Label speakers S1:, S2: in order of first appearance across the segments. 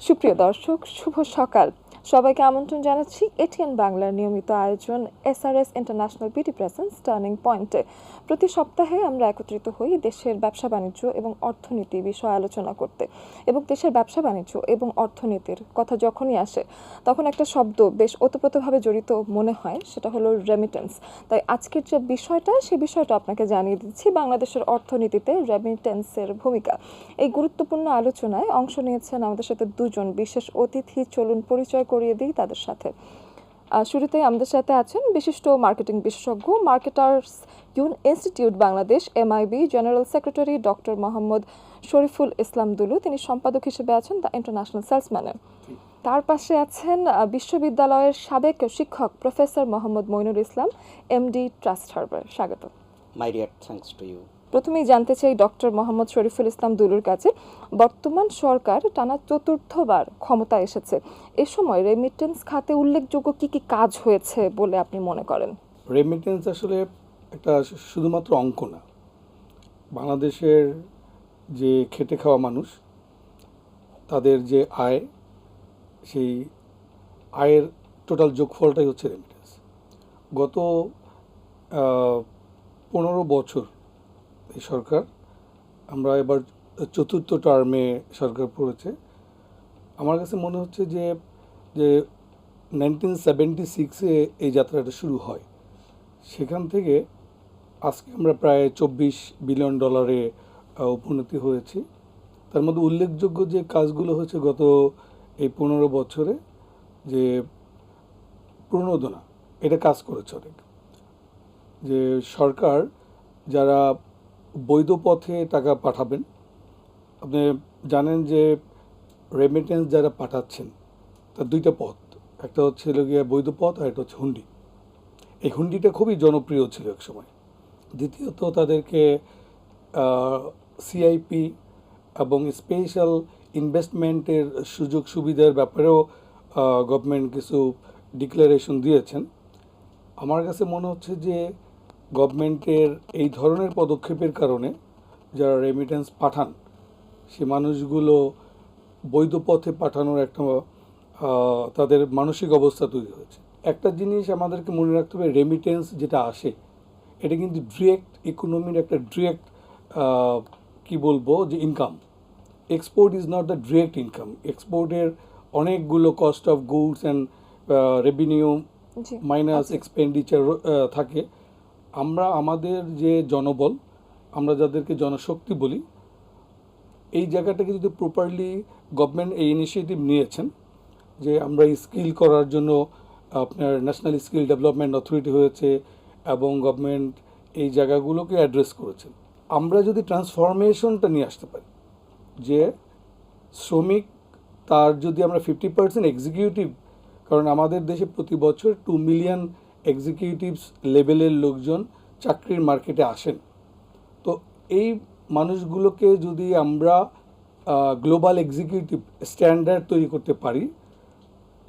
S1: সুপ্রিয় দর্শক শুভ সকাল। সবাইকে আমন্ত্রণ জানাচ্ছি এটিএন বাংলার নিয়মিত আয়োজন SRS international beauty presence turning পয়েন্টে প্রতি সপ্তাহে আমরা একত্রিত হই দেশের ব্যবসা বাণিজ্য এবং অর্থনীতি বিষয়ে আলোচনা করতে এবং দেশের ব্যবসা বাণিজ্য এবং অর্থনীতির কথা যখনই আসে, তখন একটা শব্দ বেশ ওতপ্রোতভাবে জড়িত মনে হয়, সেটা হলো রেমিটেন্স তাই আজকের যে বিষয়টা সেই বিষয়টা আপনাকে জানিয়ে দিচ্ছি বাংলাদেশের অর্থনীতিতে রেমিটেন্সের ভূমিকা। এই গুরুত্বপূর্ণ আলোচনায় অংশ নিয়েছেন আমাদের সাথে দুজন বিশেষ অতিথি। চলুন পরিচয় করিয়ে দিই তাদের সাথে। আহ, শুরুতেই আমাদের সাথে আছেন বিশিষ্ট মার্কেটিং বিশেষজ্ঞ marketers Yoon institute Bangladesh MIB general secretary doctor Mohammad Shariful Islam Dulu. তিনি সম্পাদক হিসেবে আছেন দ্য ইন্টারন্যাশনাল সেলসম্যানের তার পাশে আছেন বিশ্ববিদ্যালয়ের সাবেক শিক্ষক professor Mohammad Moinul Islam MD trust harbour. স্বাগত।
S2: My dear, thanks to you.
S1: প্রথমেই জানতে চাই ডক্টর মোহাম্মদ শরীফুল ইসলাম দুলুর কাছে, বর্তমান সরকার টানা চতুর্থবার ক্ষমতা এসেছে। এ সময় রেমিটেন্স খাতে উল্লেখযোগ্য কি কি কাজ হয়েছে বলে আপনি মনে করেন?
S3: রেমিটেন্স আসলে একটা শুধুমাত্র অঙ্ক না। বাংলাদেশের যে খেটে খাওয়া মানুষ, তাদের যে আয়, সেই আয়ের টোটাল যোগফলটাই হচ্ছে রেমিটেন্স গত পনেরো বছর সরকার। আমরা এবার চতুর্থ টার্মে সরকার পড়েছে। আমার কাছে মনে হচ্ছে যে যে নাইনটিন সেভেন্টি সিক্সে এই যাত্রাটা শুরু হয়। সেখান থেকে আজকে আমরা প্রায় চব্বিশ বিলিয়ন ডলারে উপনীতি হয়েছি। তার মধ্যে উল্লেখযোগ্য যে কাজগুলো হয়েছে গত এই পনেরো বছরে, যে প্রণোদনা, এটা কাজ করেছে অনেক। যে সরকার যারা বৈধ পথে টাকা পাঠাবেন। আপনি জানেন যে রেমিটেন্স যারা পাঠাচ্ছেন, তার দুইটা পথ। একটা হচ্ছে গিয়ে বৈধ পথ আর একটা হচ্ছে হুন্ডি। এই হুন্ডিটা খুবই জনপ্রিয় ছিল এক সময়। দ্বিতীয়ত তাদেরকে সিআইপি এবং স্পেশাল ইনভেস্টমেন্টের সুযোগ সুবিধার ব্যাপারেও গভর্নমেন্ট কিছু ডিক্লারেশন দিয়েছেন। আমার কাছে মনে হচ্ছে যে গভর্নমেন্টের এই ধরনের পদক্ষেপের কারণে যারা রেমিটেন্স পাঠান সে মানুষগুলো বৈধ পথে পাঠানোর একটা তাদের মানসিক অবস্থা তৈরি হয়েছে। একটা জিনিস আমাদেরকে মনে রাখতে হবে রেমিটেন্স যেটা আসে এটা কিন্তু ডিরেক্ট ইকোনমির একটা ডিরেক্ট কি বলব যে income export is not the direct income এক্সপোর্টের অনেকগুলো cost of goods and revenue minus. Expenditure থাকে। আমরা আমাদের যে জনবল, আমরা যাদেরকে জনশক্তি বলি, এই জায়গাটাকে যদি প্রপারলি গভর্নমেন্ট এই ইনিশিয়েটিভ নিয়েছেন, যে আমরা স্কিল করার জন্য আপনার ন্যাশনাল স্কিল ডেভেলপমেন্ট অথরিটি হয়েছে এবং গভর্নমেন্ট এই জায়গাগুলোকে অ্যাড্রেস করেছেন, আমরা যদি ট্রান্সফরমেশনটা নিয়ে আসতে পারি, যে শ্রমিক তার যদি আমরা ফিফটি পার্সেন্ট এক্সিকিউটিভ কারণ আমাদের দেশে প্রতি বছর টু মিলিয়ন এক্সিকিউটিভস লেভেলের লোকজন চাকরির মার্কেটে আসেন। তো এই মানুষগুলোকে যদি আমরা গ্লোবাল এক্সিকিউটিভ স্ট্যান্ডার্ড তৈরি করতে পারি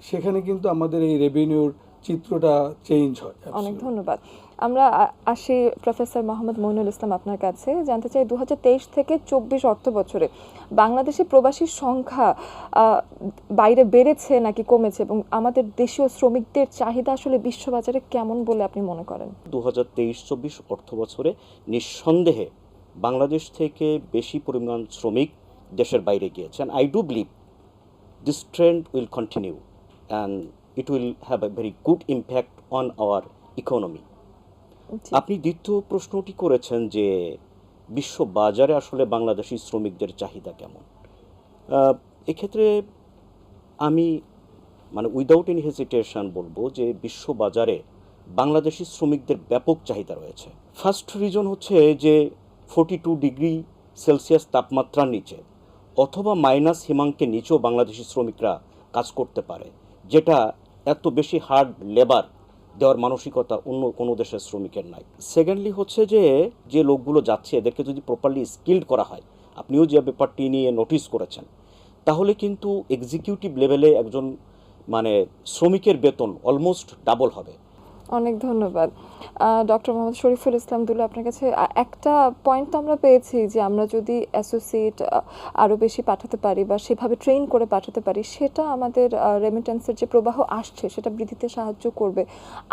S3: সেখানে কিন্তু আমাদের এই রেভিনিউর চিত্রটা চেঞ্জ হয়।
S1: অনেক. ধন্যবাদ। আমরা আসি প্রফেসর মোহাম্মদ মইনুল ইসলাম আপনার কাছে। জানতে চাই দু হাজার তেইশ থেকে চব্বিশ অর্থ বছরে বাংলাদেশে প্রবাসীর সংখ্যা বাইরে বেড়েছে নাকি কমেছে? এবং আমাদের দেশীয় শ্রমিকদের চাহিদা আসলে বিশ্ববাজারে কেমন বলে আপনি মনে করেন?
S2: দু হাজার তেইশ, চব্বিশ অর্থ বছরে নিঃসন্দেহে বাংলাদেশ থেকে বেশি পরিমাণ শ্রমিক দেশের বাইরে গিয়েছেন। I do believe this trend will continue and it will have a very good impact on our economy আপনি দ্বিতীয় প্রশ্নটি করেছেন যে বিশ্ব বাজারে আসলে বাংলাদেশি শ্রমিকদের চাহিদা কেমন? এক্ষেত্রে আমি মানে উইদাউট এনি হেজিটেশন বলব যে বিশ্ব বাজারে বাংলাদেশি শ্রমিকদের ব্যাপক চাহিদা রয়েছে। ফার্স্ট রিজন হচ্ছে যে ফোর্টি টু ডিগ্রি সেলসিয়াস তাপমাত্রার নিচে অথবা মাইনাস হিমাঙ্কের নিচেও বাংলাদেশি শ্রমিকরা কাজ করতে পারে, যেটা এত বেশি হার্ড লেবার দেওয়ার মানসিকতা অন্য কোনো দেশের শ্রমিকের নাই। সেকেন্ডলি হচ্ছে যে যে লোকগুলো যাচ্ছে, এদেরকে যদি প্রপারলি স্কিল্ড করা হয়, আপনিও যে ব্যাপারটি নিয়ে নোটিস করেছেন, তাহলে কিন্তু এক্সিকিউটিভ লেভেলে একজন মানে শ্রমিকের বেতন অলমোস্ট ডাবল হবে।
S1: অনেক ধন্যবাদ। ডক্টর মোহাম্মদ শরীফুল ইসলাম দুলু, আপনার কাছে একটা পয়েন্ট তো আমরা পেয়েছি যে আমরা যদি অ্যাসোসিয়েট আরও বেশি পাঠাতে পারি বা সেভাবে ট্রেন করে পাঠাতে পারি, সেটা আমাদের রেমিটেন্সের যে প্রবাহ আসছে, সেটা বৃদ্ধিতে সাহায্য করবে।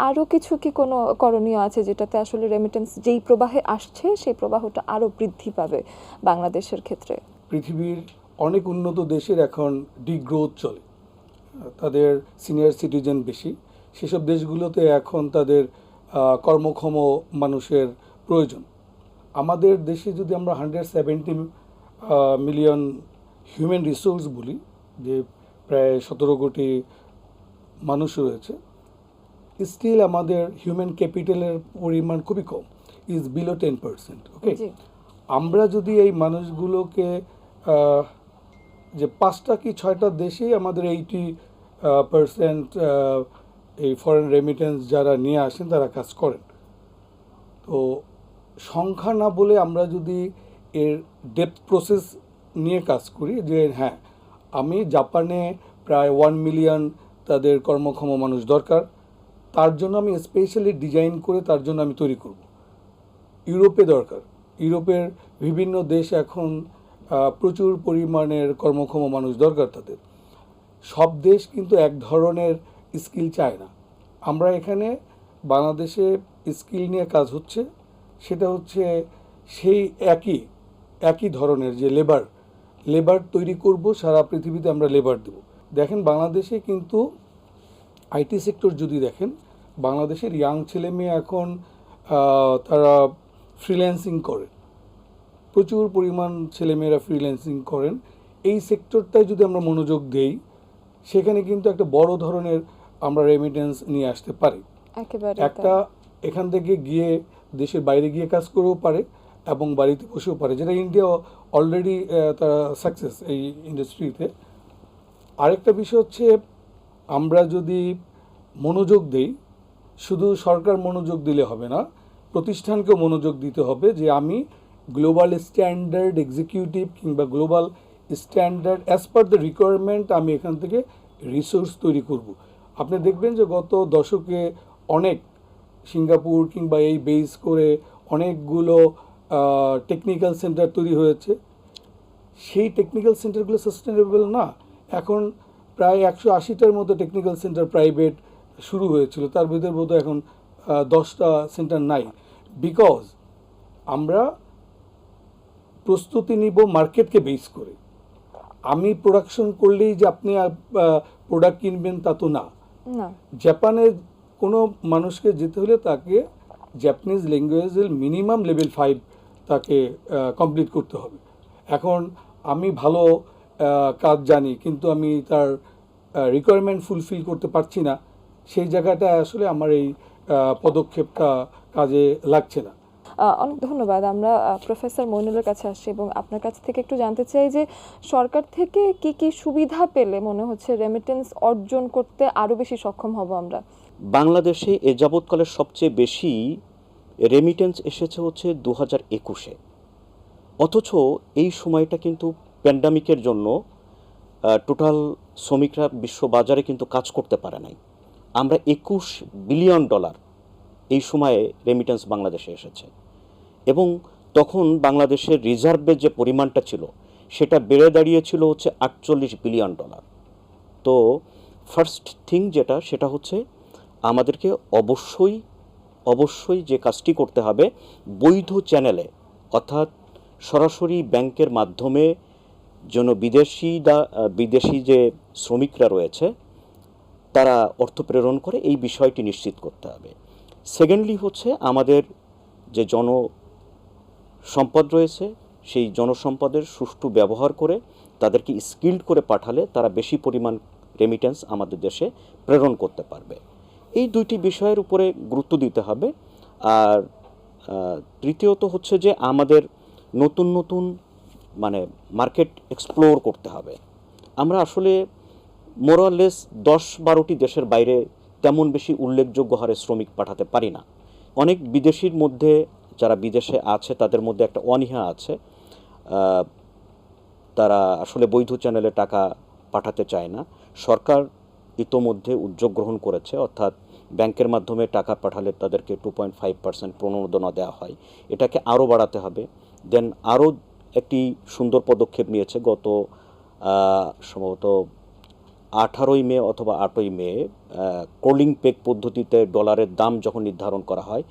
S1: আরও কিছু কি কোনো করণীয় আছে যেটাতে আসলে রেমিটেন্স যেই প্রবাহে আসছে, সেই প্রবাহটা আরও বৃদ্ধি পাবে বাংলাদেশের ক্ষেত্রে?
S3: পৃথিবীর অনেক উন্নত দেশের এখন ডিগ্রোথ চলে। তাদের সিনিয়র সিটিজেন বেশি। সেসব দেশগুলোতে এখন তাদের কর্মক্ষম মানুষের প্রয়োজন। আমাদের দেশে যদি আমরা hundred seventy million human resource বলি যে প্রায় সতেরো কোটি মানুষ রয়েছে স্টিল আমাদের হিউম্যান ক্যাপিটালের পরিমাণ খুবই কম is below ten percent okay? আমরা যদি এই মানুষগুলোকে যে পাঁচটা কি ছয়টা দেশেই আমাদের এইটি পার্সেন্ট এই ফরেন রেমিটেন্স যারা নিয়ে আসেন, তারা কাজ করেন। তো সংখ্যা না বলে আমরা যদি এর ডেপথ প্রসেস নিয়ে কাজ করি, যে হ্যাঁ আমি জাপানে প্রায় ওয়ান মিলিয়ন তাদের কর্মক্ষম মানুষ দরকার, তার জন্য আমি স্পেশালি ডিজাইন করে তার জন্য আমি তৈরি করব। ইউরোপে দরকার। ইউরোপের বিভিন্ন দেশ এখন প্রচুর পরিমাণের কর্মক্ষম মানুষ দরকার তাদের। সব দেশ কিন্তু এক ধরনের স্কিল চায় না। আমরা এখানে বাংলাদেশে স্কিল নিয়ে কাজ হচ্ছে, সেটা হচ্ছে সেই একই একই ধরনের যে লেবার লেবার তৈরি করব, সারা পৃথিবীতে আমরা লেবার দেব। দেখেন বাংলাদেশে কিন্তু আইটি সেক্টর যদি দেখেন, বাংলাদেশের ইয়াং ছেলে মেয়ে এখন তারা ফ্রিল্যান্সিং করে প্রচুর পরিমাণ ছেলেমেয়েরা ফ্রিল্যান্সিং করেন। এই সেক্টরটায় যদি আমরা মনোযোগ দেই, সেখানে কিন্তু একটা বড় ধরনের আমরা রেমিটেন্স নিয়ে আসতে পারি। একটা এখান থেকে গিয়ে দেশের বাইরে গিয়ে কাজ করেও পারে এবং বাড়িতে বসেও পারে। যেটা ইন্ডিয়া অলরেডি তারা সাকসেস এই ইন্ডাস্ট্রিতে আরেকটা বিষয় হচ্ছে আমরা যদি মনোযোগ দেই শুধু সরকার মনোযোগ দিলে হবে না প্রতিষ্ঠানকেও মনোযোগ দিতে হবে যে আমি গ্লোবাল স্ট্যান্ডার্ড এক্সিকিউটিভ কিংবা global standard as per the requirement আমি এখান থেকে রিসোর্স তৈরি করব। আপনি দেখবেন যে গত দশকে অনেক সিঙ্গাপুর কিংবা এই বেস করে অনেকগুলো টেকনিক্যাল সেন্টার তৈরি হয়েছে। সেই টেকনিক্যাল সেন্টারগুলো সাস্টেনেবল না। এখন প্রায় একশো আশিটার মতো টেকনিক্যাল সেন্টার প্রাইভেট শুরু হয়েছিল। তার ভিতরে বোধ এখন দশটা সেন্টার নাই। বিকজ আমরা প্রস্তুতি নিব মার্কেটকে বেস করে। আমি প্রোডাকশন করলেই যে আপনি প্রোডাক্ট কিনবেন তা তো না। জাপানে কোনো মানুষকে যেতে হলে তাকে জাপানিজ ল্যাঙ্গুয়েজের মিনিমাম লেভেল ফাইভ তাকে কমপ্লিট করতে হবে। এখন আমি ভালো কাজ জানি, কিন্তু আমি তার রিকোয়ারমেন্ট ফুলফিল করতে পারছি না। সেই জায়গাটা আসলে আমার এই পদক্ষেপটা কাজে লাগছে না।
S1: অনেক ধন্যবাদ। আমরা প্রফেসর মইনুলের কাছে আসছি এবং আপনার কাছ থেকে একটু জানতে চাই যে সরকার থেকে কি কি সুবিধা পেলে মনে হচ্ছে রেমিটেন্স অর্জন করতে আরও বেশি সক্ষম হব আমরা?
S2: বাংলাদেশে এ যাবৎকালে সবচেয়ে বেশি রেমিটেন্স এসেছে হচ্ছে দু হাজার একুশে। অথচ এই সময়টা কিন্তু প্যান্ডামিকের জন্য টোটাল শ্রমিকরা বিশ্ব বাজারে কিন্তু কাজ করতে পারে নাই। আমরা একুশ বিলিয়ন ডলার এই সময়ে রেমিটেন্স বাংলাদেশে এসেছে। এবং তখন বাংলাদেশের রিজার্ভের যে পরিমাণটা ছিল, সেটা বেড়ে দাঁড়িয়েছিল হচ্ছে আটচল্লিশ বিলিয়ন ডলার। তো ফার্স্ট থিং যেটা, সেটা হচ্ছে আমাদেরকে অবশ্যই অবশ্যই যে কাজটি করতে হবে, বৈধ চ্যানেলে অর্থাৎ সরাসরি ব্যাংকের মাধ্যমে যেন বিদেশি বিদেশি যে শ্রমিকরা রয়েছে, তারা অর্থ প্রেরণ করে এই বিষয়টি নিশ্চিত করতে হবে। সেকেন্ডলি হচ্ছে আমাদের যে জন সম্পদ রয়েছে, সেই জনসম্পদের সুষ্ঠু ব্যবহার করে তাদেরকে স্কিল্ড করে পাঠালে তারা বেশি পরিমাণ রেমিটেন্স আমাদের দেশে প্রেরণ করতে পারবে। এই দুইটি বিষয়ের উপরে গুরুত্ব দিতে হবে। আর তৃতীয়ত হচ্ছে যে আমাদের নতুন নতুন মানে মার্কেট এক্সপ্লোর করতে হবে। আমরা আসলে মোরালেস দশ বারোটি দেশের বাইরে তেমন বেশি উল্লেখযোগ্য হারে শ্রমিক পাঠাতে পারি না। অনেক বিদেশির মধ্যে যারা বিদেশে আছে, তাদের মধ্যে একটা অনীহা আছে। তারা আসলে বৈধ চ্যানেলে টাকা পাঠাতে চায় না। সরকার ইতোমধ্যে উদ্যোগ গ্রহণ করেছে, অর্থাৎ ব্যাংকের মাধ্যমে টাকা পাঠালে তাদেরকে টু পয়েন্ট ফাইভ পার্সেন্ট প্রণোদনা দেওয়া হয়। এটাকে আরও বাড়াতে হবে। দেন আরও একটি সুন্দর পদক্ষেপ নিয়েছে গত সম্ভবত আঠারোই মে অথবা আটই মে কোলিং পেক পদ্ধতিতে ডলারের দাম যখন নির্ধারণ করা হয়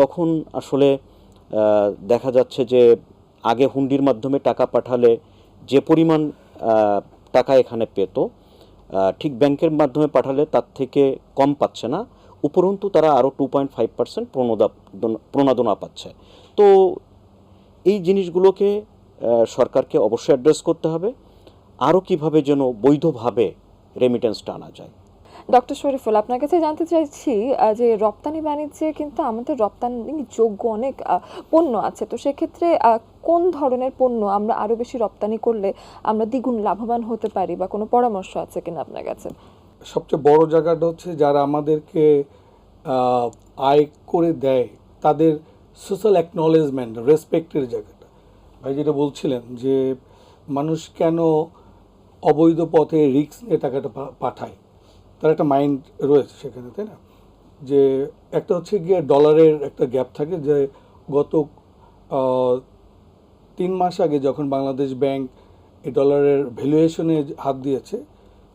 S2: তখন আসলে দেখা যাচ্ছে যে আগে হুন্ডির মাধ্যমে টাকা পাঠালে যে পরিমাণ টাকা এখানে পেত ঠিক ব্যাংকের মাধ্যমে পাঠালে তার থেকে কম পাচ্ছে না। উপরন্তু তারা আরও টু পয়েন্ট ফাইভ পার্সেন্ট প্রণোদনা পাচ্ছে। তো এই জিনিসগুলোকে সরকারকে অবশ্যই অ্যাড্রেস করতে হবে। আরও কীভাবে যেন বৈধভাবে রেমিটেন্সটা আনা যায়।
S1: ডক্টর শরীফুল, আপনার কাছে জানতে চাইছি যে রপ্তানি বাণিজ্যে কিন্তু আমাদের রপ্তানি যোগ্য অনেক পণ্য আছে। তো সেক্ষেত্রে কোন ধরনের পণ্য আমরা আরও বেশি রপ্তানি করলে আমরা দ্বিগুণ লাভবান হতে পারি বা কোনো পরামর্শ আছে কিনা আপনার কাছে?
S3: সবচেয়ে বড় জায়গাটা হচ্ছে যারা আমাদেরকে আয় করে দেয়, তাদের সোশ্যাল অ্যাকনলেজমেন্ট রেসপেক্টের জায়গাটা। ভাই যেটা বলছিলেন যে, মানুষ কেন অবৈধ পথে রিস্ক নিয়ে টাকাটা পাঠায়? তার একটা মাইন্ড রয়েছে সেখানে, তাই না? যে একটা হচ্ছে গিয়ে ডলারের একটা গ্যাপ থাকে যে গত তিন মাস আগে যখন বাংলাদেশ ব্যাংক এই ডলারের ভ্যালুয়েশনে হাত দিয়েছে,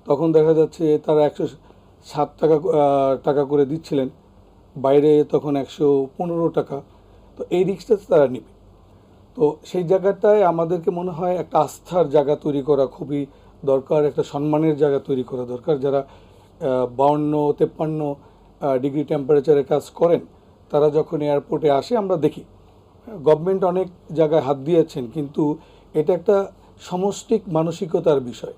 S3: তখন দেখা যাচ্ছে তারা একশো সাত টাকা টাকা করে দিচ্ছিলেন, বাইরে তখন একশো পনেরো টাকা। তো এই রিক্সটা তারা নেবে। তো সেই জায়গাটায় আমাদেরকে মনে হয় একটা আস্থার জায়গা তৈরি করা খুবই দরকার, একটা সম্মানের জায়গা তৈরি করা দরকার যারা বাউন্ন, তেপ্পান্ন ডিগ্রি টেম্পারেচারে কাজ করেন, তারা যখন এয়ারপোর্টে আসে, আমরা দেখি। গভর্নমেন্ট অনেক জায়গায় হাত দিয়েছেন, কিন্তু এটা একটা সমষ্টিক মানসিকতার বিষয়।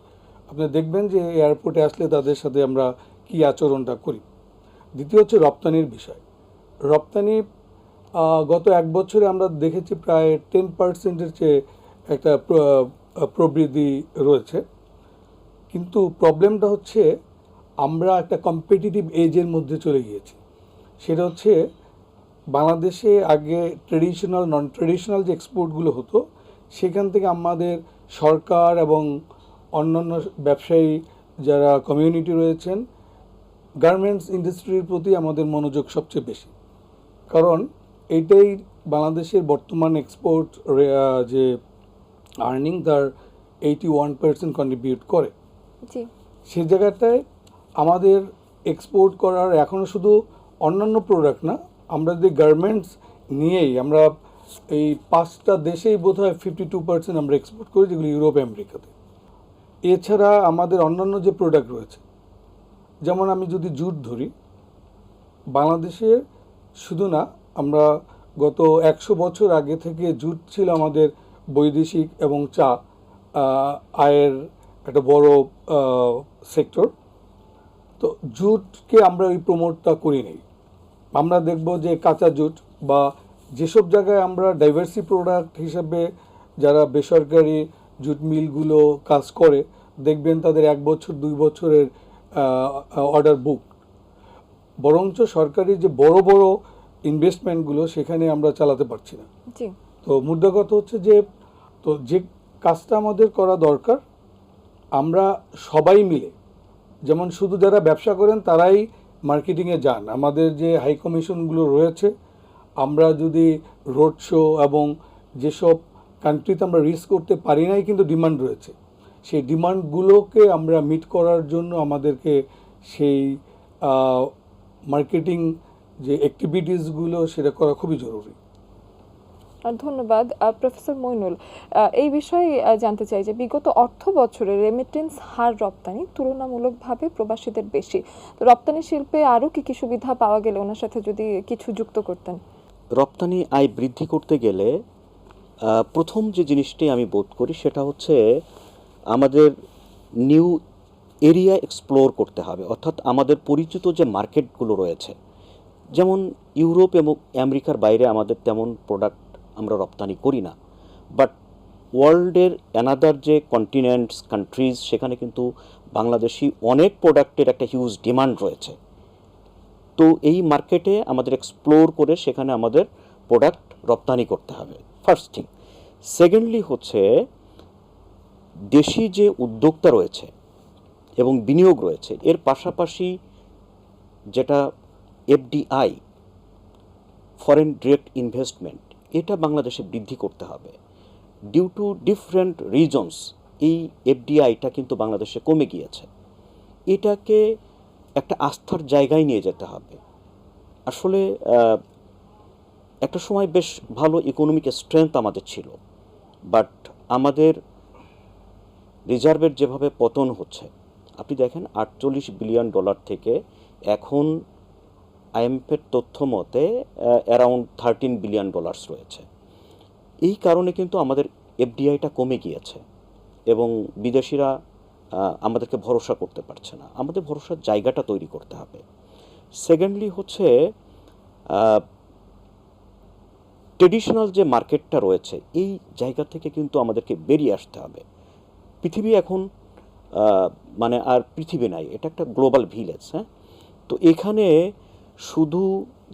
S3: আপনি দেখবেন যে এয়ারপোর্টে আসলে তাদের সাথে আমরা কি আচরণটা করি। দ্বিতীয় হচ্ছে রপ্তানির বিষয়। রপ্তানি গত এক বছরে আমরা দেখেছি প্রায় টেন পার্সেন্টের চেয়ে একটা প্রবৃদ্ধি রয়েছে। কিন্তু প্রবলেমটা হচ্ছে আমরা একটা কম্পিটিটিভ এজের মধ্যে চলে গিয়েছি। সেটা হচ্ছে বাংলাদেশে আগে ট্রেডিশনাল নন ট্রেডিশনাল যে এক্সপোর্টগুলো হতো সেখান থেকে আমাদের সরকার এবং অন্যান্য ব্যবসায়ী যারা কমিউনিটি রয়েছেন গার্মেন্টস ইন্ডাস্ট্রির প্রতি আমাদের মনোযোগ সবচেয়ে বেশি। কারণ এইটাই বাংলাদেশের বর্তমান এক্সপোর্ট যে আর্নিং তার এইটি ওয়ান পার্সেন্ট কন্ট্রিবিউট করে সেই জায়গাটায় আমাদের এক্সপোর্ট করার এখনও শুধু অন্যান্য প্রোডাক্ট না, আমরা যদি গার্মেন্টস নিয়েই আমরা এই পাঁচটা দেশেই বোধ হয় ফিফটি টু পার্সেন্ট আমরা এক্সপোর্ট করি, যেগুলো ইউরোপ, আমেরিকাতে। এছাড়া আমাদের অন্যান্য যে প্রোডাক্ট রয়েছে, যেমন আমি যদি জুট ধরি, বাংলাদেশে শুধু না, আমরা গত একশো বছর আগে থেকে জুট ছিল আমাদের বৈদেশিক এবং চা আয়ের একটা বড় সেক্টর তো জুটকে আমরা ওই প্রমোটটা করি নেই। আমরা দেখব যে কাঁচা জুট বা যেসব জায়গায় আমরা ডাইভার্সি প্রোডাক্ট হিসাবে যারা বেসরকারি জুট মিলগুলো কাজ করে দেখবেন তাদের এক বছর দুই বছরের অর্ডার বুক বরঞ্চ সরকারি যে বড় বড় ইনভেস্টমেন্টগুলো সেখানে আমরা চালাতে পারছি না। তো মুদ্রা কথা হচ্ছে যে তো যে কাজটা আমাদের করা দরকার আমরা সবাই মিলে যেমন শুধু যারা ব্যবসা করেন, তারাই মার্কেটিংয়ে যান। আমাদের যে হাই কমিশনগুলো রয়েছে, আমরা যদি রোড শো এবং যেসব কান্ট্রিতে আমরা রিস্ক করতে পারি নাই, কিন্তু ডিমান্ড রয়েছে। সেই ডিমান্ডগুলোকে আমরা মিট করার জন্য আমাদেরকে সেই মার্কেটিং যে অ্যাক্টিভিটিসগুলো সেটা করা খুবই জরুরি।
S1: ধন্যবাদ প্রফেসর মইনুল। এই বিষয়ে জানতে চাই যে বিগত অর্থ বছরে রেমিটেন্স হার রপ্তানি তুলনামূলকভাবে প্রবাসীদের বেশি। তো রপ্তানি শিল্পে আরও কি কি সুবিধা পাওয়া গেলে ওনার সাথে যদি কিছু যুক্ত করতেন?
S2: রপ্তানি আয় বৃদ্ধি করতে গেলে প্রথম যে জিনিসটি আমি বোধ করি সেটা হচ্ছে আমাদের নিউ এরিয়া এক্সপ্লোর করতে হবে। অর্থাৎ আমাদের পরিচিত যে মার্কেটগুলো রয়েছে, যেমন ইউরোপ এবং আমেরিকার বাইরে আমাদের তেমন প্রোডাক্ট আমরা রপ্তানি করি না। বাট ওয়ার্ল্ডের অ্যানাদার যে কন্টিনেন্টস কান্ট্রিজ সেখানে কিন্তু বাংলাদেশি অনেক প্রোডাক্টের একটা হিউজ ডিমান্ড রয়েছে। তো এই মার্কেটে আমাদের এক্সপ্লোর করে সেখানে আমাদের প্রোডাক্ট রপ্তানি করতে হবে ফার্স্ট থিং সেকেন্ডলি হচ্ছে, দেশি যে উদ্যোক্তা রয়েছে এবং বিনিয়োগ রয়েছে, এর পাশাপাশি যেটা এফডিআই ফরেন ডিরেক্ট ইনভেস্টমেন্ট এটা বাংলাদেশে বৃদ্ধি করতে হবে। ডিউ টু ডিফারেন্ট রিজনস এই এফডিআইটা কিন্তু বাংলাদেশে কমে গিয়েছে। এটাকে একটা আস্থার জায়গায় নিয়ে যেতে হবে। আসলে একটা সময় বেশ ভালো ইকোনমিক স্ট্রেংথ আমাদের ছিল। বাট আমাদের রিজার্ভের যেভাবে পতন হচ্ছে, আপনি দেখেন আটচল্লিশ বিলিয়ন ডলার থেকে এখন আইএমএফের তথ্য মতে অ্যারাউন্ড থার্টিন বিলিয়ন ডলার্স রয়েছে। এই কারণে কিন্তু আমাদের এফডিআইটা কমে গিয়েছে এবং বিদেশিরা আমাদেরকে ভরসা করতে পারছে না। আমাদের ভরসার জায়গাটা তৈরি করতে হবে। সেকেন্ডলি হচ্ছে ট্রেডিশনাল যে মার্কেটটা রয়েছে, এই জায়গা থেকে কিন্তু আমাদেরকে বেরিয়ে আসতে হবে। পৃথিবী এখন মানে আর পৃথিবী নাই, এটা একটা গ্লোবাল ভিলেজ হ্যাঁ? তো এখানে শুধু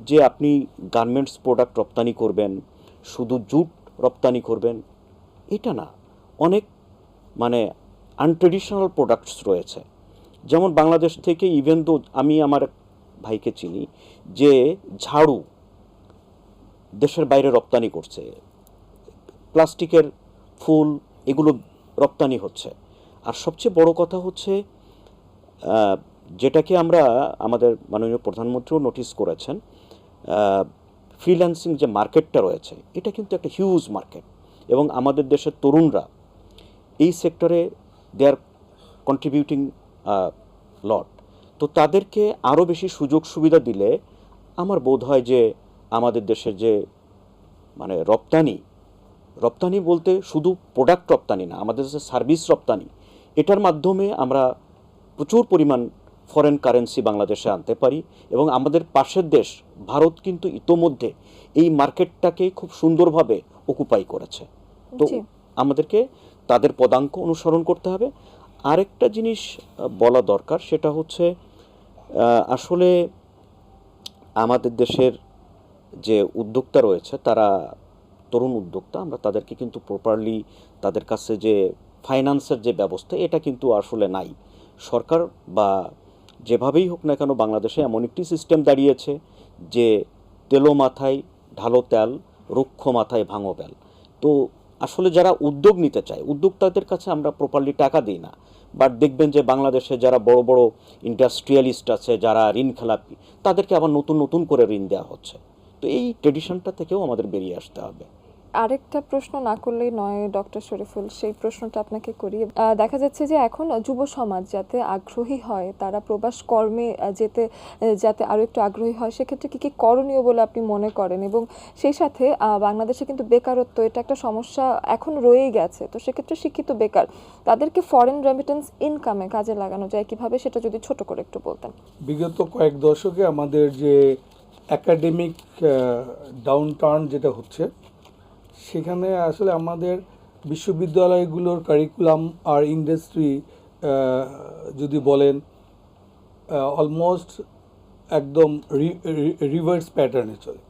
S2: যে আপনি গার্মেন্টস প্রোডাক্ট রপ্তানি করবেন, শুধু জুট রপ্তানি করবেন, এটা না। অনেক মানে আনট্রেডিশনাল প্রোডাক্টস রয়েছে। যেমন বাংলাদেশ থেকে ইভেন তো আমি আমার ভাইকে চিনি, যে ঝাড়ু দেশের বাইরে রপ্তানি করছে, প্লাস্টিকের ফুল এগুলো রপ্তানি হচ্ছে। আর সবচেয়ে বড় কথা হচ্ছে যেটাকে আমরা আমাদের মাননীয় প্রধানমন্ত্রীও নোটিস করেছেন ফ্রিল্যান্সিং যে মার্কেটটা রয়েছে, এটা কিন্তু একটা হিউজ মার্কেট এবং আমাদের দেশের তরুণরা এই সেক্টরে দে আর কন্ট্রিবিউটিং লট তো তাদেরকে আরও বেশি সুযোগ সুবিধা দিলে আমার বোধ হয় যে আমাদের দেশের যে মানে রপ্তানি রপ্তানি বলতে শুধু প্রোডাক্ট রপ্তানি না, আমাদের যে সার্ভিস রপ্তানি, এটার মাধ্যমে আমরা প্রচুর পরিমাণ ফরেন কারেন্সি বাংলাদেশে আনতে পারি এবং আমাদের পাশের দেশ ভারত কিন্তু ইতোমধ্যে এই মার্কেটটাকে খুব সুন্দরভাবে অকুপাই করেছে। তো আমাদেরকে তাদের পদাঙ্ক অনুসরণ করতে হবে। আরেকটা জিনিস বলা দরকার সেটা হচ্ছে আসলে আমাদের দেশের যে উদ্যোক্তা রয়েছে তারা তরুণ উদ্যোক্তা আমরা তাদেরকে কিন্তু প্রপারলি তাদের কাছে যে ফাইন্যান্সের যে ব্যবস্থা এটা কিন্তু আসলে নাই। সরকার বা যেভাবেই হোক না কেন বাংলাদেশে এমন একটি সিস্টেম দাঁড়িয়েছে যে তেলো মাথায় ঢালো তেল, রুক্ষ মাথায় ভাঙো বেল তো আসলে যারা উদ্যোগ নিতে চায়, উদ্যোক্তাদের কাছে আমরা প্রপারলি টাকা দিই না। বাট দেখবেন যে বাংলাদেশে যারা বড় বড় ইন্ডাস্ট্রিয়ালিস্ট আছে, যারা ঋণ খেলাপি, তাদেরকে আবার নতুন নতুন করে ঋণ দেওয়া হচ্ছে। তো এই ট্রেডিশনটা থেকেও আমাদের বেরিয়ে আসতে হবে।
S1: আরেকটা প্রশ্ন না করলেই নয়, ডক্টর শরীফুল, সেই প্রশ্নটা আপনাকে করি দেখা যাচ্ছে যে এখন যুব সমাজ যাতে আগ্রহী হয়, তারা প্রবাস কর্মে যেতে যাতে আরও একটু আগ্রহী হয়, সেক্ষেত্রে কী কী করণীয় বলে আপনি মনে করেন? এবং সেই সাথে বাংলাদেশে কিন্তু বেকারত্ব, এটা একটা সমস্যা এখন রয়েই গেছে, তো সেক্ষেত্রে শিক্ষিত বেকার, তাদেরকে ফরেন রেমিটেন্স ইনকামে কাজে লাগানো যায় কীভাবে? সেটা যদি ছোট করে একটু বলতেন।
S3: বিগত কয়েক দশকে আমাদের যে একাডেমিক ডাউন টার্ন যেটা হচ্ছে সেখানে আসলে আমাদের বিশ্ববিদ্যালয়গুলোর কারিকুলাম আর ইন্ডাস্ট্রি যদি বলেন অলমোস্ট একদম রিভার্স প্যাটার্নে চলে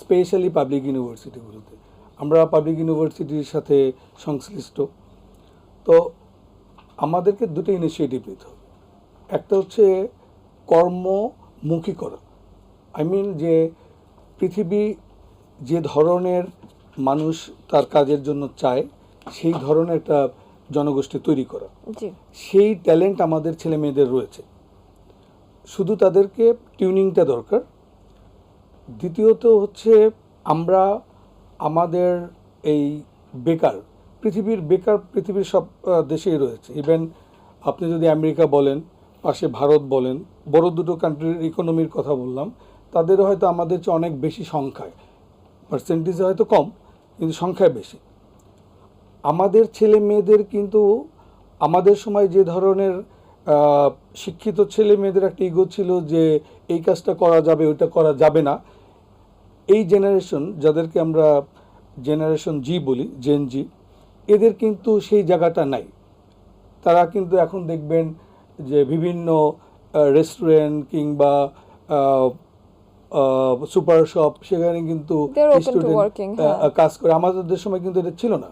S3: স্পেশালি পাবলিক ইউনিভার্সিটিগুলোতে আমরা পাবলিক ইউনিভার্সিটির সাথে সংশ্লিষ্ট। তো আমাদেরকে দুটো ইনিশিয়েটিভ নিতে হবে। একটা হচ্ছে কর্মমুখী করা আই মিন যে পৃথিবী যে ধরনের মানুষ তার কাজের জন্য চায় সেই ধরনের একটা জনগোষ্ঠী তৈরি করা। সেই ট্যালেন্ট আমাদের ছেলে মেয়েদের রয়েছে। শুধু তাদেরকে টিউনিংটা দরকার। দ্বিতীয়ত হচ্ছে আমরা আমাদের এই বেকার পৃথিবীর বেকার পৃথিবীর সব দেশেই রয়েছে। ইভেন আপনি যদি আমেরিকা বলেন পাশে ভারত বলেন বড় দুটো কান্ট্রির ইকোনমির কথা বললাম তাদের হয়তো আমাদের চেয়ে অনেক বেশি সংখ্যায়। পার্সেন্টেজে হয়তো কম কিন্তু সংখ্যায় বেশি। আমাদের ছেলে মেয়েদের কিন্তু আমাদের সময় যে ধরনের শিক্ষিত ছেলে মেয়েদের একটা ইগো ছিল যে এই কাজটা করা যাবে, ওইটা করা যাবে না। এই জেনারেশন, যাদেরকে আমরা জেনারেশন জি বলি, জেন জি, এদের কিন্তু সেই জায়গাটা নাই। তারা কিন্তু এখন দেখবেন যে বিভিন্ন রেস্টুরেন্ট কিংবা সুপার শপ সেখানে কিন্তু
S1: হ্যাঁ।
S3: কাজ করে। আমাদের সময় কিন্তু এটা ছিল না।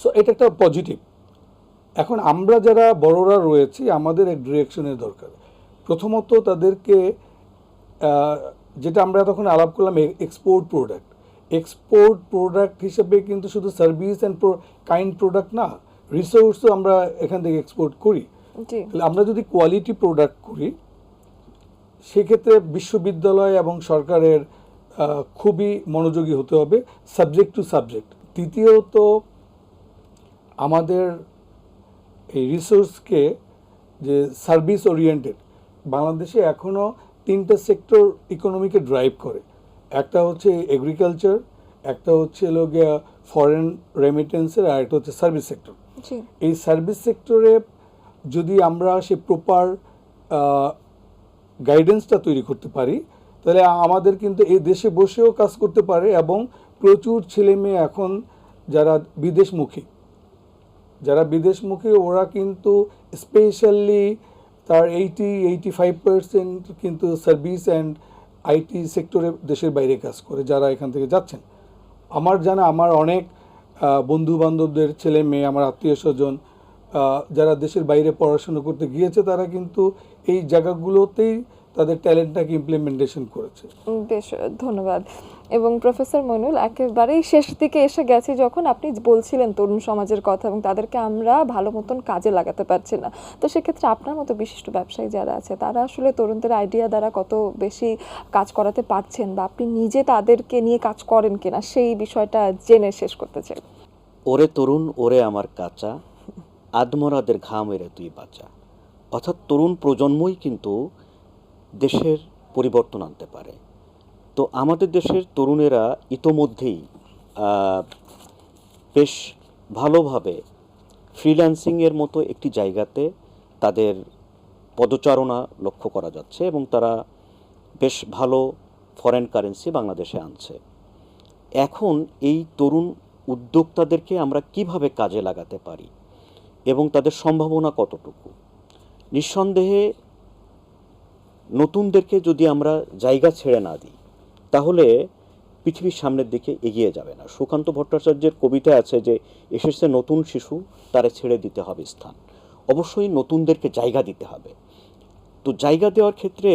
S3: সো এটা একটা পজিটিভ এখন আমরা যারা বড়রা রয়েছি আমাদের এক ডিরেকশনের দরকার। প্রথমত তাদেরকে যেটা আমরা তখন আলাপ করলাম এক্সপোর্ট প্রোডাক্ট এক্সপোর্ট প্রোডাক্ট হিসেবে কিন্তু শুধু সার্ভিস অ্যান্ড কাইন্ড প্রোডাক্ট না রিসোর্সও আমরা এখান থেকে এক্সপোর্ট করি। তাহলে আমরা যদি কোয়ালিটি প্রোডাক্ট করি সেক্ষেত্রে বিশ্ববিদ্যালয় এবং সরকারের খুবই মনোযোগী হতে হবে সাবজেক্ট টু সাবজেক্ট। তৃতীয়ত আমাদের এই রিসোর্সকে যে সার্ভিস ওরিয়েন্টেড বাংলাদেশে এখনও তিনটা সেক্টর ইকোনমিকে ড্রাইভ করে। একটা হচ্ছে এগ্রিকালচার একটা হচ্ছে গিয়া ফরেন রেমিটেন্সের আর একটা হচ্ছে সার্ভিস সেক্টর। এই সার্ভিস সেক্টরে যদি আমরা সে প্রপার গাইডেন্সটা তৈরি করতে পারি। তাহলে আমাদের কিন্তু এই দেশে বসেও কাজ করতে পারে এবং প্রচুর ছেলে মেয়ে এখন যারা বিদেশমুখী যারা বিদেশমুখী ওরা কিন্তু স্পেশালি তার এইটি এইটি ফাইভ পার্সেন্ট কিন্তু সার্ভিস অ্যান্ড আইটি সেক্টরে দেশের বাইরে কাজ করে, যারা এখান থেকে যাচ্ছেন। আমার জানা, আমার অনেক বন্ধু বান্ধবদের ছেলে মেয়ে, আমার আত্মীয় স্বজন যারা দেশের বাইরে পড়াশোনা করতে গিয়েছে তারা কিন্তু এই জায়গাগুলোতেই তাদের ট্যালেন্টটাকে ইমপ্লিমেন্টেশন করেছে।
S1: বেশ ধন্যবাদ। এবং প্রফেসর মইনুল একেবারেই শেষ দিকে এসে গেছি যখন আপনি বলছিলেন তরুণ সমাজের কথা এবং তাদেরকে আমরা ভালো মতন কাজে লাগাতে পারছি না। তো সেক্ষেত্রে আপনার মতো বিশিষ্ট ব্যবসায়ী যারা আছে তারা আসলে তরুণদের আইডিয়া দ্বারা কত বেশি কাজ করাতে পারছেন বা আপনি নিজে তাদেরকে নিয়ে কাজ করেন কিনা সেই বিষয়টা জেনে শেষ করতে চাই।
S2: ওরে তরুণ ওরে আমার কাঁচা। আদমরাদের ঘাম এরে তুই বাঁচা। অর্থাৎ তরুণ প্রজন্মই কিন্তু দেশের পরিবর্তন আনতে পারে। তো আমাদের দেশের তরুণেরা ইতোমধ্যেই বেশ ভালোভাবে ফ্রিল্যান্সিংয়ের মতো একটি জায়গাতে তাদের পদচারণা লক্ষ্য করা যাচ্ছে এবং তারা বেশ ভালো ফরেন কারেন্সি বাংলাদেশে আনছে। এখন এই তরুণ উদ্যোক্তাদেরকে আমরা কীভাবে কাজে লাগাতে পারি এবং তাদের সম্ভাবনা কতটুকু? নিঃসন্দেহে নতুনদেরকে যদি আমরা জায়গা ছেড়ে না দিই, তাহলে পৃথিবীর সামনের দিকে এগিয়ে যাবে না। সুকান্ত ভট্টাচার্যের কবিতা আছে যে, এসেছে নতুন শিশু, তারে ছেড়ে দিতে হবে স্থান। অবশ্যই নতুনদেরকে জায়গা দিতে হবে। তো জায়গা দেওয়ার ক্ষেত্রে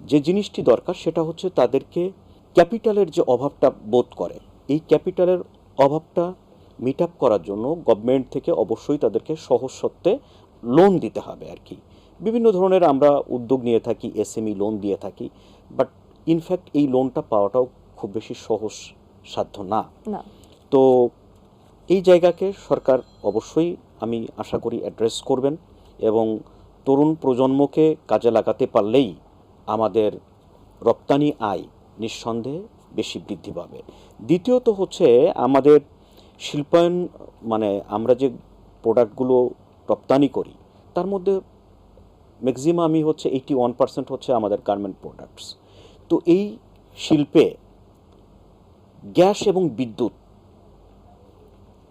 S2: যে জিনিসটি দরকার, সেটা হচ্ছে তাদেরকে ক্যাপিটালের যে অভাবটা বোধ করে, এই ক্যাপিটালের অভাবটা মিট আপ করার জন্য গভর্নমেন্ট থেকে অবশ্যই তাদেরকে সহজ সত্ত্বে লোন দিতে হবে আর কি। বিভিন্ন ধরনের আমরা উদ্যোগ নিয়ে থাকি এসএমই লোন দিয়ে থাকি বাট ইনফ্যাক্ট এই লোনটা পাওয়াটাও খুব বেশি সহজ সাধ্য না।
S1: না।
S2: তো এই জায়গাকে সরকার অবশ্যই আমি আশা করি অ্যাড্রেস করবেন এবং তরুণ প্রজন্মকে কাজে লাগাতে পারলেই আমাদের রপ্তানি আয় নিঃসন্দেহে বেশি বৃদ্ধি পাবে। দ্বিতীয়ত হচ্ছে আমাদের শিল্পায়ন মানে আমরা যে প্রোডাক্টগুলো রপ্তানি করি। তার মধ্যে ম্যাক্সিমামই হচ্ছে এইটি ওয়ান পার্সেন্ট হচ্ছে আমাদের গার্মেন্ট প্রোডাক্টস তো এই শিল্পে গ্যাস এবং বিদ্যুৎ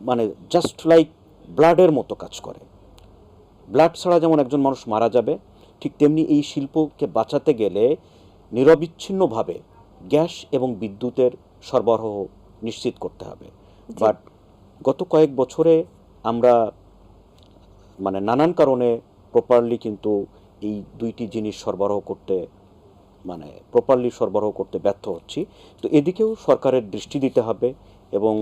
S2: মানে জাস্ট লাইক ব্লাডের মতো কাজ করে। ব্লাড ছাড়া যেমন একজন মানুষ মারা যাবে ঠিক তেমনি এই শিল্পকে বাঁচাতে গেলে নিরবিচ্ছিন্নভাবে গ্যাস এবং বিদ্যুতের সরবরাহ নিশ্চিত করতে হবে। বাট গত কয়েক বছরে আমরা মানে নানান কারণে প্রপারলি কিন্তু এই দুইটি জিনিস সরবরাহ করতে মানে প্রপারলি সরবরাহ করতে ব্যর্থ হচ্ছি। তো এদিকেও সরকারের দৃষ্টি দিতে হবে এবং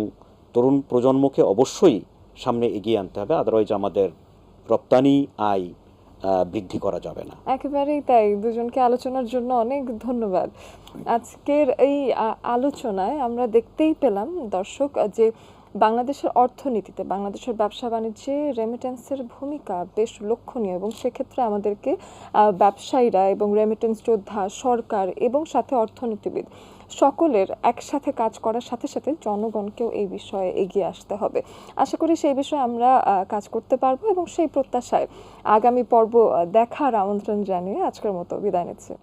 S2: তরুণ প্রজন্মকে অবশ্যই সামনে এগিয়ে আনতে হবে আদারওয়াইজ আমাদের রপ্তানি আয় বৃদ্ধি করা যাবে না।
S1: একেবারেই তাই। দুজনকে আলোচনার জন্য অনেক ধন্যবাদ। আজকের এই আলোচনায় আমরা দেখতেই পেলাম দর্শক, যে বাংলাদেশের অর্থনীতিতে, বাংলাদেশের ব্যবসা বাণিজ্যে রেমিটেন্সের ভূমিকা বেশ লক্ষণীয় এবং সেক্ষেত্রে আমাদেরকে ব্যবসায়ীরা এবং রেমিটেন্স যোদ্ধা, সরকার এবং সাথে অর্থনীতিবিদ সকলের একসাথে কাজ করার সাথে সাথে জনগণকেও এই বিষয়ে এগিয়ে আসতে হবে। আশা করি সেই বিষয়ে আমরা কাজ করতে পারব এবং সেই প্রত্যাশায় আগামী পর্ব দেখার আমন্ত্রণ জানিয়ে আজকের মতো বিদায় নিচ্ছি।